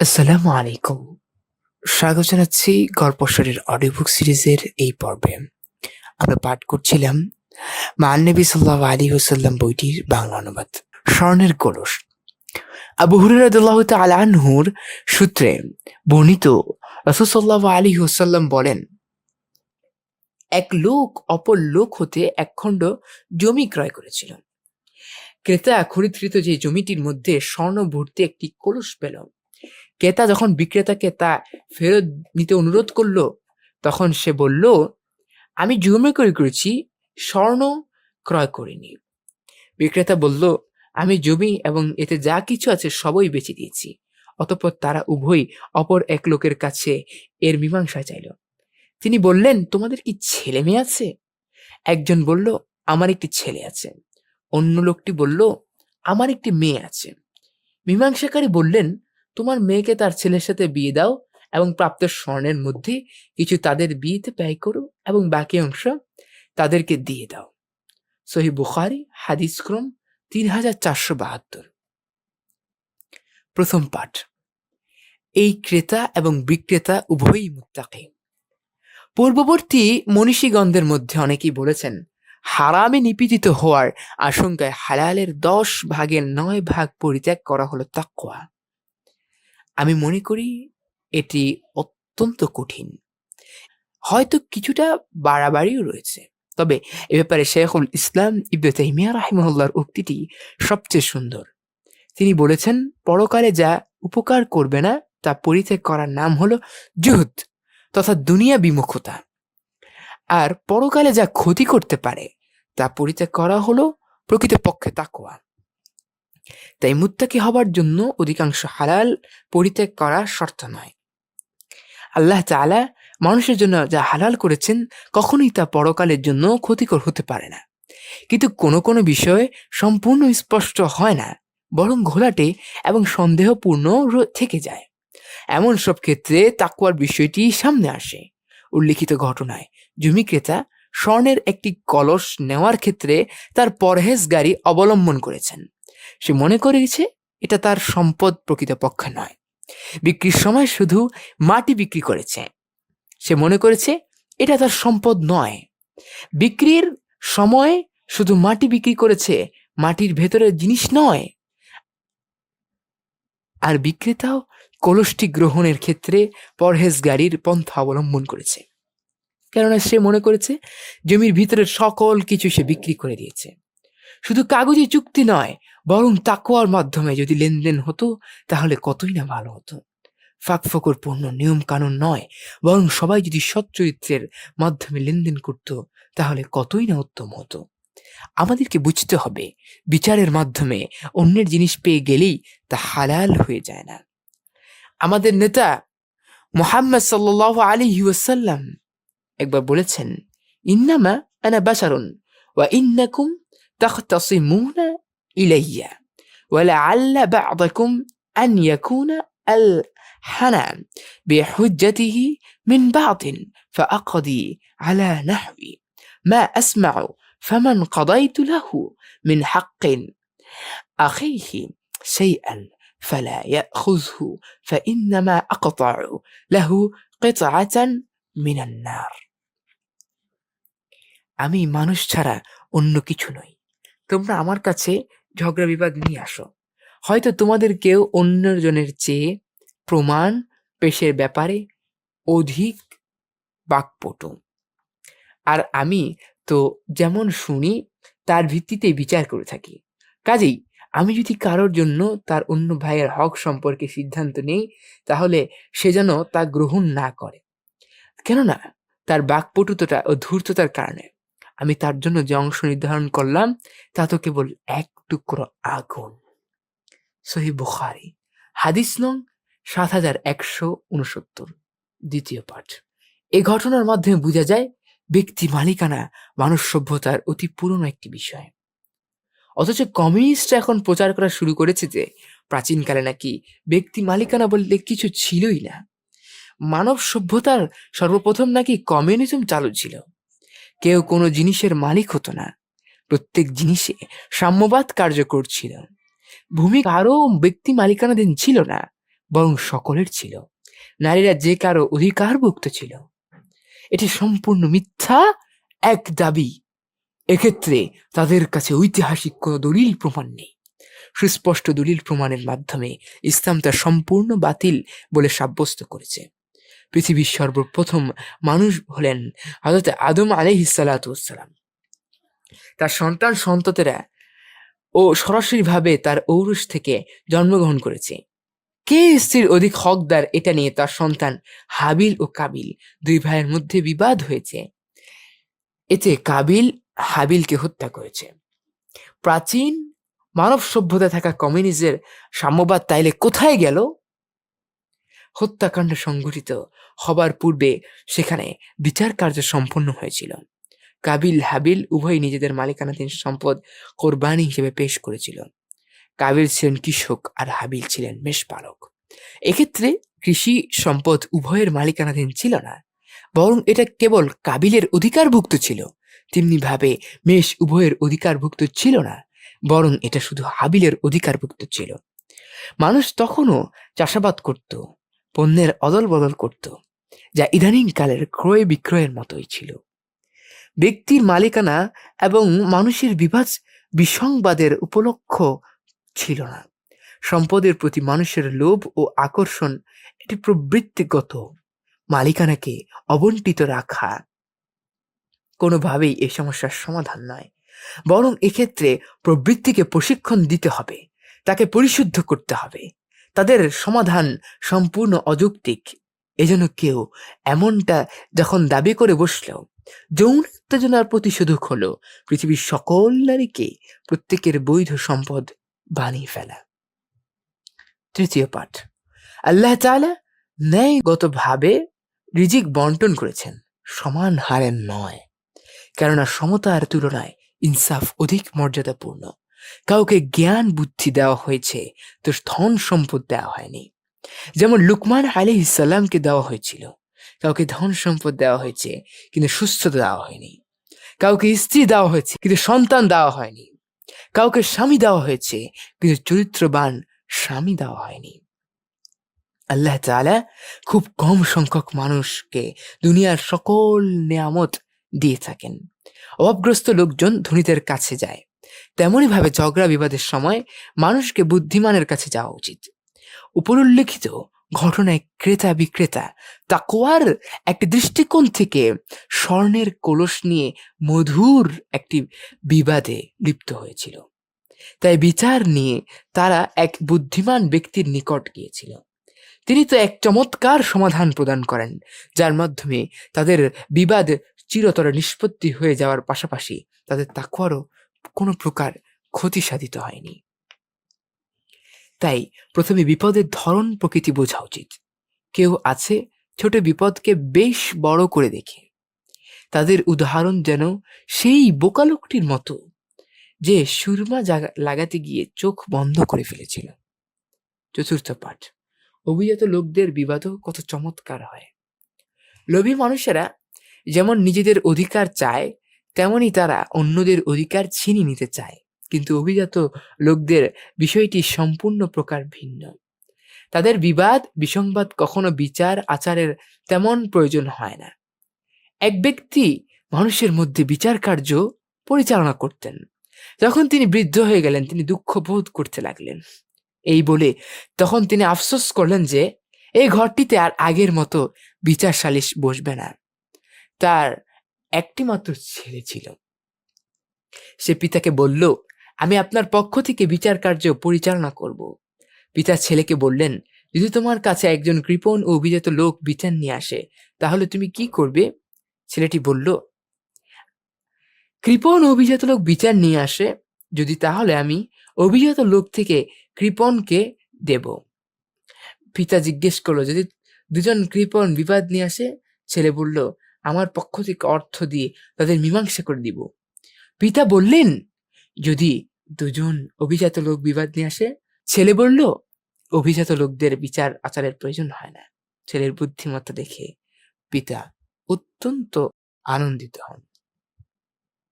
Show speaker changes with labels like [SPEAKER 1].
[SPEAKER 1] আসসালামু আলাইকুম। স্বাগত জানাচ্ছি গল্পস্বরের অডিও বুক সিরিজের এই পর্বে। আমরা পাঠ করছিলাম মান নবী সাল্লাহ আলী হুসাল্লাম বইটির বাংলা অনুবাদ, স্বর্ণের কলস। আবু হুরাদুল্লাহ আনহুর সূত্রে বর্ণিত রসুসাল্লাহ আলী হুসাল্লাম বলেন, এক লোক অপর লোক হতে এক খণ্ড জমি ক্রয় করেছিল। ক্রেতা খরিদকৃত যে জমিটির মধ্যে স্বর্ণ ভর্তি একটি কলস পেল। ক্রেতা যখন বিক্রেতাকে তা ফেরত নিতে অনুরোধ করল, তখন সে বলল, আমি জমি ক্রয় করেছি, স্বর্ণ ক্রয় করিনি। বিক্রেতা বলল, আমি জমি এবং এতে যা কিছু আছে সবই বেচে দিয়েছি, অতঃপর তারা উভয়ই অপর এক লোকের কাছে এর মীমাংসা চাইল। তিনি বললেন, তোমাদের কি ছেলে মেয়ে আছে? একজন বলল, আমার একটি ছেলে আছে। অন্য লোকটি বলল, আমার একটি মেয়ে আছে। মীমাংসাকারী বললেন তোমার মেয়েকে তার ছেলের সাথে বিয়ে দাও এবং প্রাপ্ত স্বর্ণের মধ্যে কিছু তাদের বিয়েতে ব্যয় করো এবং বাকি অংশ তাদেরকে দিয়ে দাও। সহি বুখারি, হাদিস ক্রম তিন হাজার চারশো বাহাত্তর। প্রথম পাঠ। এই ক্রেতা এবং বিক্রেতা উভয়ই মুত্তাকি। পূর্ববর্তী মনীষীগণদের মধ্যে অনেকেই বলেছেন, হারামে নিপীড়িত হওয়ার আশঙ্কায় হালালের দশ ভাগের নয় ভাগ পরিত্যাগ করা হলো তাকুয়া আমি মনে করি এটি অত্যন্ত কঠিন। হয়তো কিছুটা বাড়াবাড়িও রয়েছে। তবে এ ব্যাপারে শেখুল ইসলাম ইবনে তাইমিয়া রাহিমহুল্লার উক্তিটি সবচেয়ে সুন্দর। তিনি বলেছেন, পরকালে যা উপকার করবে না, তা পরিত্যাগ করার নাম হলো জুহুদ তথা দুনিয়া বিমুখতা। আর পরকালে যা ক্ষতি করতে পারে, তা পরিত্যাগ করা হলো প্রকৃতপক্ষে তাকোয়া তাই মুত্তাকি হবার জন্য অধিকাংশ হালাল পরিত্যাগ করা শর্ত নয়। আল্লাহ তাআলা মানুষের জন্য যা হালাল করেছেন, কখনোই তা পরকালের জন্য ক্ষতিকর হতে পারে না। কিন্তু কোনো কোনো বিষয় সম্পূর্ণ স্পষ্ট হয় না, বরং ঘোলাটে এবং সন্দেহপূর্ণ থেকে যায়। এমন সব ক্ষেত্রে তাকুয়ার বিষয়টি সামনে আসে। উল্লিখিত ঘটনায় জমি ক্রেতা স্বর্ণের একটি কলস নেওয়ার ক্ষেত্রে তার পরহেজগারি অবলম্বন করেছেন। সে মনে করেছে এটা তার সম্পদ প্রকৃতপক্ষে নয়। বিক্রির সময় শুধু মাটি বিক্রি করেছে। সে মনে করেছে এটা তার সম্পদ নয়। বিক্রির সময় শুধু মাটি বিক্রি করেছে, মাটির ভেতরের জিনিস নয়। আর বিক্রেতাও কলসটি গ্রহণের ক্ষেত্রে পরহেজগারির পন্থা অবলম্বন করেছে। কেননা সে মনে করেছে জমির ভিতরের সকল কিছু সে বিক্রি করে দিয়েছে। শুধু কাগজে চুক্তি নয়, বরং তাকোয়ার মাধ্যমে যদি লেনদেন হতো, তাহলে কতই না ভালো হতো। ফাঁক ফকর পূর্ণ নিয়ম কানুন নয়, বরং সবাই যদি সৎ চরিত্রের মাধ্যমে লেনদেন করত, তাহলে কতই না উত্তম হতো। আমাদেরকে বুঝতে হবে, বিচারের মাধ্যমে অন্যের জিনিস পেয়ে গেলেই তা হালাল হয়ে যায় না। আমাদের নেতা মোহাম্মদ সাল্লাহ আলী ওয়াসাল্লাম أكبر إجبربولتسن إنما أنا بشر وإنكم تختصمون إلي. ولعل بعضكم أن يكون الحنان بحجته من بعض فأقضي على نحوي. ما أسمع فمن قضيت له من حق أخيه شيئا فلا يأخذه فإنما أقطع له قطعة من النار. আমি মানুষ ছাড়া অন্য কিছু নই। তোমরা আমার কাছে ঝগড়া বিবাদ নিয়ে আসো। হয়তো তোমাদের কেউ অন্যজনের চেয়ে প্রমাণ, পেশের ব্যাপারে অধিক বাকপটু। আর আমি তো যেমন শুনি, তার ভিত্তিতে বিচার করে থাকি। কাজেই আমি যদি কারোর জন্য তার অন্য ভাইয়ের হক সম্পর্কে সিদ্ধান্ত নেই, তাহলে সে যেন তা গ্রহণ না করে। কেননা তার বাকপটুতটা ও ধূর্ততার কারণে। আমি তার জন্য যে অংশ নির্ধারণ করলাম, তা তো কেবল এক টুকরো আগুন। সহি বুখারি। হাদিস নং সাত হাজার একশো উনসত্তর, দ্বিতীয় পাঠ। এই ঘটনার মাধ্যমে বোঝা যায়, ব্যক্তি মালিকানা মানব সভ্যতার অতি পুরনো একটি বিষয়। অথচ কমিউনিস্ট এখন প্রচার করা শুরু করেছে যে, প্রাচীনকালে নাকি ব্যক্তি মালিকানা বলতে কিছু ছিলই না। মানব সভ্যতার সর্বপ্রথম নাকি কমিউনিজম চালু ছিল। কেউ কোনো জিনিসের মালিক হতো না। প্রত্যেক জিনিসে সাম্যবাদ কার্যকর ছিল। ভূমি কারও ব্যক্তি মালিকানাধীন ছিল না, বরং সকলের ছিল। নারীরা যে কারও অধিকারভুক্ত ছিল। এটি সম্পূর্ণ মিথ্যা, এক দাবি। এক্ষেত্রে তাদের কাছে ঐতিহাসিক কোনো দলিল প্রমাণ নেই। সুস্পষ্ট দলিল প্রমাণের মাধ্যমে ইসলাম তা সম্পূর্ণ বাতিল বলে সাব্যস্ত করেছে। পৃথিবীর সর্বপ্রথম মানুষ হলেন হজরত আদম আলহিসাল্লাম তার সন্তান সন্ততেরা ও সরাসরিভাবে তার ঔরস থেকে জন্মগ্রহণ করেছে। কে স্ত্রীর অধিক হকদার এটা নিয়ে তার সন্তান হাবিল ও কাবিল দুই ভাইয়ের মধ্যে বিবাদ হয়েছে। এতে কাবিল হাবিলকে হত্যা করেছে। প্রাচীন মানব সভ্যতা থাকা কমিউনিজের সাম্যবাদ তাইলে কোথায় গেল? হত্যাকাণ্ড সংঘটিত হবার পূর্বে সেখানে বিচার কার্য সম্পন্ন হয়েছিল। কাবিল হাবিল উভয় নিজেদের মালিকানাধীন সম্পদ কোরবানি হিসেবে পেশ করেছিল। কাবিল ছিলেন কৃষক আর হাবিল ছিলেন মেষপালক এক্ষেত্রে কৃষি সম্পদ উভয়ের মালিকানাধীন ছিল না, বরং এটা কেবল কাবিলের অধিকারভুক্ত ছিল। তেমনি ভাবে মেষ উভয়ের অধিকারভুক্ত ছিল না, বরং এটা শুধু হাবিলের অধিকারভুক্ত ছিল। মানুষ তখনও চাষাবাদ করত পণ্যের অদল বদল করত, যা ইদানিং কালের ক্রয় বিক্রয়ের মতোই ছিল। ব্যক্তির মালিকানা এবং মানুষের বিভাজ বিসংবাদের উপলক্ষ ছিল না। সম্পদের প্রতি মানুষের লোভ ও আকর্ষণ এটি প্রবৃত্তিগত, মালিকানাকে অবন্টিত রাখা। কোনোভাবেই এই সমস্যার সমাধান নয়, বরং এক্ষেত্রে প্রবৃত্তিকে প্রশিক্ষণ দিতে হবে, তাকে পরিশুদ্ধ করতে হবে। তাদের সমাধান সম্পূর্ণ অযৌক্তিক। এজন্য কেউ এমনটা যখন দাবি করে বসলেও, যৌন উত্তেজনার প্রতিশোধক হলো পৃথিবীর সকল নারীকে প্রত্যেকের বৈধ সম্পদ বানিয়ে ফেলা। তৃতীয় পাঠ। আল্লাহ তাআলা ন্যায়গতভাবে রিজিক বন্টন করেছেন, সমান হারের নয়। কেননা সমতার তুলনায় ইনসাফ অধিক মর্যাদাপূর্ণ। কাউকে জ্ঞান বুদ্ধি দেওয়া হয়েছে, তো ধন সম্পদ দেওয়া হয়নি। যেমন লুকমান আলী ইসাল্লামকে দেওয়া হয়েছিল, কাউকে ধন সম্পদ দেওয়া হয়েছে, কিন্তু সুস্থতা দেওয়া হয়নি। কাউকে স্ত্রী দেওয়া হয়েছে, কিন্তু সন্তান দেওয়া হয়নি। কাউকে স্বামী দেওয়া হয়েছে, কিন্তু চরিত্রবান স্বামী দেওয়া হয়নি। আল্লাহ তাআলা খুব কম সংখ্যক মানুষকে দুনিয়ার সকল নিয়ামত দিয়ে থাকেন। অভাবগ্রস্ত লোকজন ধনীদের কাছে যায়। তেমনই ভাবে ঝগড়া বিবাদের সময় মানুষকে বুদ্ধিমানের কাছে যাওয়া উচিত। উপরোল্লেখিত ঘটনায় ক্রেতা বিক্রেতা তাকোয়ার একটি দৃষ্টিকোণ থেকে স্বর্ণের কলস নিয়ে মধুর একটি বিবাদে লিপ্ত হয়েছিল। তাই বিচার নিয়ে তারা এক বুদ্ধিমান ব্যক্তির নিকট গিয়েছিল। তিনি তো এক চমৎকার সমাধান প্রদান করেন, যার মাধ্যমে তাদের বিবাদ চিরতরে নিষ্পত্তি হয়ে যাওয়ার পাশাপাশি তাদের তাকুয়ারও কোনো প্রকার ক্ষতি সাধিত হয়নি। তাই প্রথমে বিপদের ধরন প্রকৃতি বোঝা উচিত। কেউ আছে ছোট বিপদকে বেশ বড় করে দেখে। তাদের উদাহরণ যেন সেই বোকালোকটির মতো যে সুরমা লাগাতে গিয়ে চোখ বন্ধ করে ফেলেছিল। চতুর্থ পাঠ, অভিজাত লোকদের বিবাদও কত চমৎকার হয়। লোভী মানুষেরা যেমন নিজেদের অধিকার চায় তেমনি তারা অন্যদের অধিকার ছিনিয়ে নিতে চায়। কিন্তু অভিজাত লোকদের বিষয়টি সম্পূর্ণ প্রকার ভিন্ন। তাদের বিবাদ, বিসংবাদ কখনো বিচার, আচারের তেমন প্রয়োজন হয় না। এক ব্যক্তি মানুষের মধ্যে বিচার কার্য পরিচালনা করতেন। যখন তিনি বৃদ্ধ হয়ে গেলেন, তিনি দুঃখ বোধ করতে লাগলেন। এই বলে তখন তিনি আফসোস করলেন যে, এই ঘরটিতে আর আগের মতো বিচার সালিশ বসবে না। তার একটি মাত্র ছেলে ছিল। সে পিতাকে বলল, আমি আপনার পক্ষ থেকে বিচার কার্য পরিচালনা করব। পিতা ছেলেকে বললেন, যদি তোমার কাছে একজন কৃপণ ও অভিজাত লোক বিচার নিয়ে আসে, তাহলে তুমি কি করবে? ছেলেটি বলল, কৃপণ অভিজাত লোক বিচার নিয়ে আসে, যদি তাহলে আমি অভিজাত লোক থেকে কৃপণকে দেব। পিতা জিজ্ঞেস করল, যদি দুজন কৃপণ বিবাদ নিয়ে আসে? ছেলে বলল আমার পক্ষ থেকে অর্থ দিয়ে তাদের মীমাংসা করে দিব। পিতা বললেন, যদি দুজন অভিজাত লোক বিবাদ নিয়ে আসে, ছেলে বলল, অভিজাত লোকদের বিচার আচারের প্রয়োজন হয় না। ছেলের বুদ্ধিমত্তা দেখে পিতা অত্যন্ত আনন্দিত হন।